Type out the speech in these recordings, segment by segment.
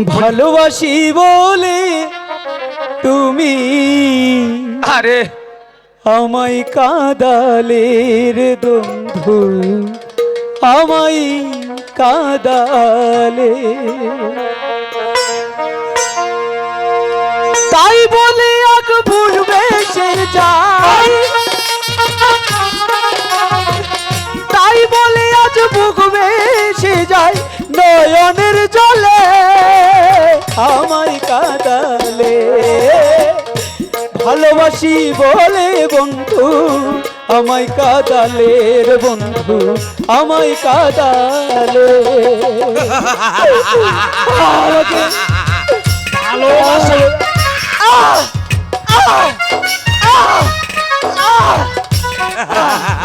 ভালোবাসি বলে তুমি আরে। আমায় কাদালের বন্ধু আমায় কাদালে। তাই বলে আগ ভুলবে সে যাই তাই বলে আজ ভুগবে সে যায়। আমায় কাদালে। ভালোবাসি বলে বন্ধু আমায় কাদালের বন্ধু আমায় কাদালে।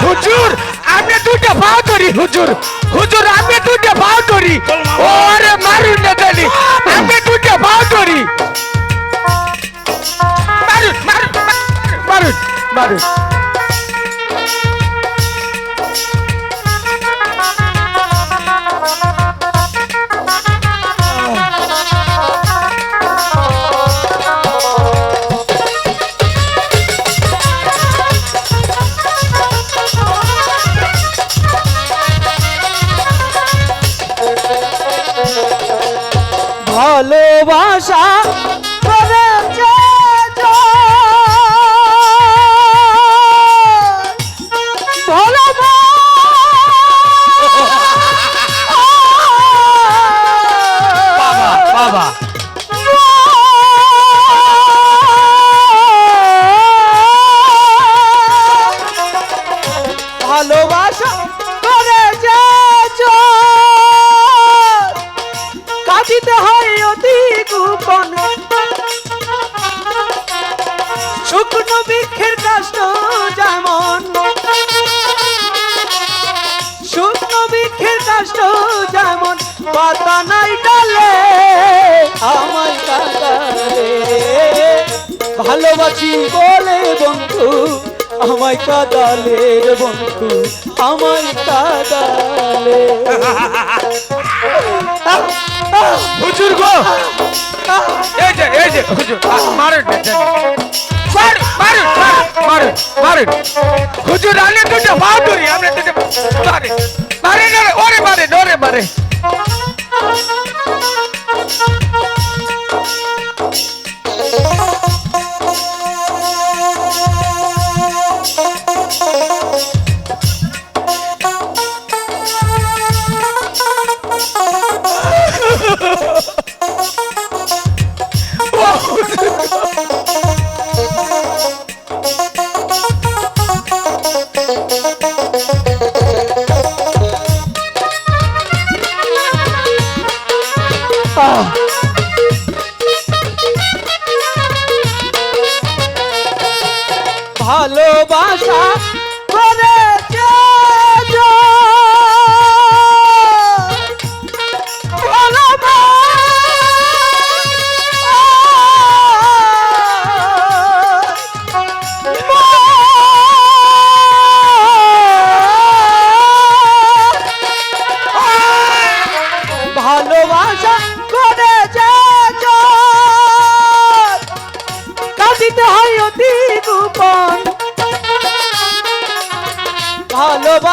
হুজুর আমি দুটো পাও ধরি হুজুর। হুজুর আমি দুটো পাও ধরি মারুন পাতা নাই ডালে আমায় কাঁদালে ভালোবাসি বলে বন্ধু, আমায় কাদালে বন্ধু, আমায় কাদালে হুজুর গো! এই যে এই যে, হুজুর মারুন মারুন মারুন মারুন মারুন হুজুর আমি দুটো পাও আমরা দুটো মারে মারে না ওরে মারে ওরে মারে। Música ভালোবাসা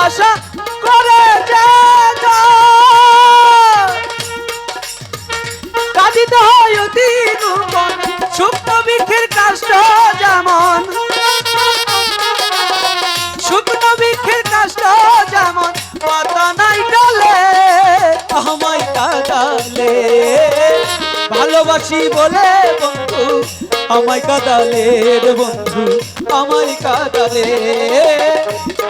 ভালোবাসা করে কাঁদিতে হয় অতি গোপন শুকনো বৃক্ষের কাষ্ট যেমন। শুকনো বৃক্ষের কাষ্ট যেমন, পাতা নাই ডালে, আমায় কাদালে ভালোবাসি বলে বন্ধু, আমায় কাদালে বন্ধু। আমায় কাদালে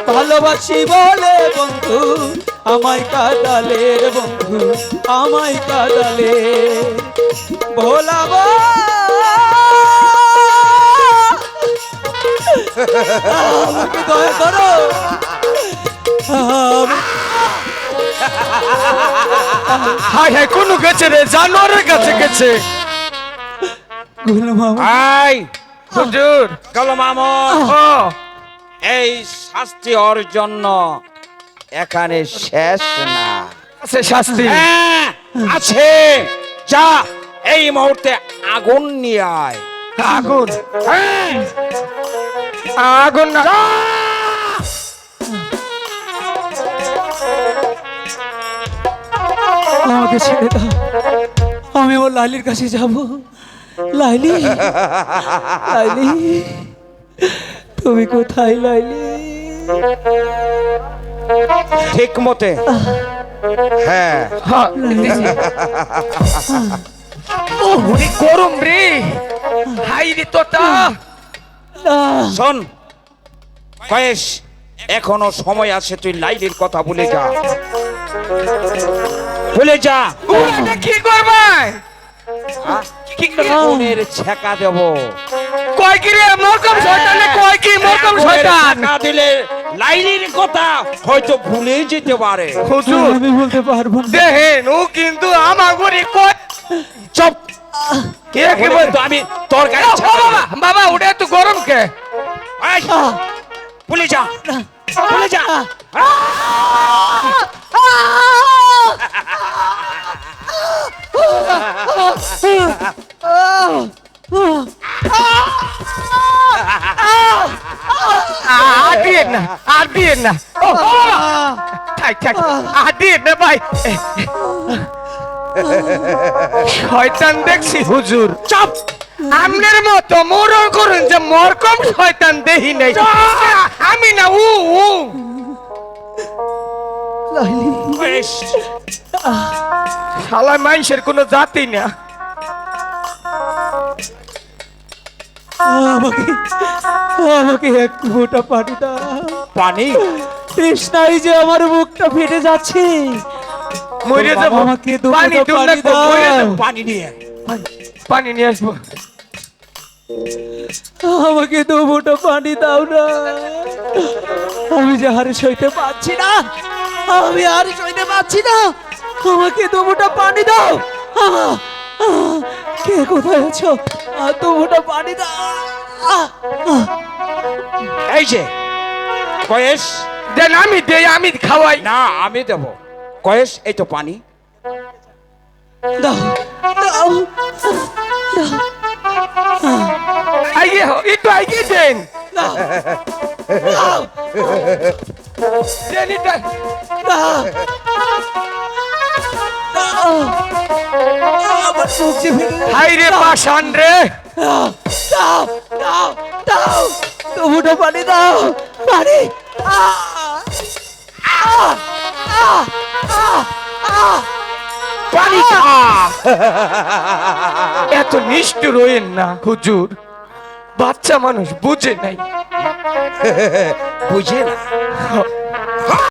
ভালোবাসি বলে বন্ধু আমায় কাদালে বন্ধু আমায় কাদালে ভোলাবো আমাকে দয়া করো। হাই কোন গেছে রে? জানোয়ারের কাছে গেছে। আই হুজুর। কালো মামু। ও এই শাস্তি ওর জন্য এখানে শেষ না। আছে শাস্তি। হ্যাঁ, আছে। যা এই মুহূর্তে আগুন নিয়ে আয়। আগুন। হ্যাঁ। আগুন না। আমাকে ছেড়ে দাও। আমি ওর লাইলির কাছে যাব। লাইলি লাইলি। তুমি কোথায় লাইলি? ঠিক মতে। হ্যাঁ। হ্যাঁ, উনি গরম রে। হাই রে তোতা। শোন কয়েস এখনও সময় আছে তুই লাইলির কথা ভুলে যা। ভুলে যা। কি করবে হ্যাঁ? কি আগুনের ছেকা দেব? কয় কি রে মরকম শয়তান কয় কি মরকম আগুনের শয়তান? ছেকা দিলে লাইলির কথা হয়তো ভুলে যেতে পারে। হুজুর আমি বলতে পারব দেখেন ও কিন্তু আমার ঘরে কয় চপ। কে কি বলে বল? তো আমি তোর গাড়ি বাবা বাবা ওটা তো গরম কে? ভুলে যা ভুলে যা। আর দিয়ে না আর দিয়ে না ও বাবা থাক থাক আর দিয়ে না ভাই শয়তান দেখছি হুজুর চপ আমনের মতো মরণ করুন যে মরকম শয়তান দেহি নেই আমি না উ উ লাইলি শালা মানুষের কোনো জাতি না আমাকে আমাকে এক ফোঁটা পানি দাও। পানি? যে আমার মুখটা ফেটে যাচ্ছে। মরে যাব। আমাকে দু পানি পানি দাও। পানি নিয়ে। পানি নিয়ে আসব। আমাকে দু ফোঁটা পানি দাও না। আমি যে হারে সইতে পারছি না। আমি আর সইতে পারছি না। আমাকে দু ফোঁটা পানি দাও। কে কোথায় আছো? দু ফোঁটা পানি দাও এই যে কয়েস। দেন আমি দেই আমি খাওয়াই। না আমি দেব। কয়েস এই তো পানি। দাও দাও আইগে হো একটু আইগে দেন। দেন এটা। দাও দাও আমার মুখ যে ফেটে যাচ্ছে। হাই রে। পাশান রে দাও দাও দাও তবুটা পানি দাও পানি! পানি এত নিষ্ঠুর হইেন না হুজুর। বাচ্চা মানুষ বুঝে নাই। বুঝে না।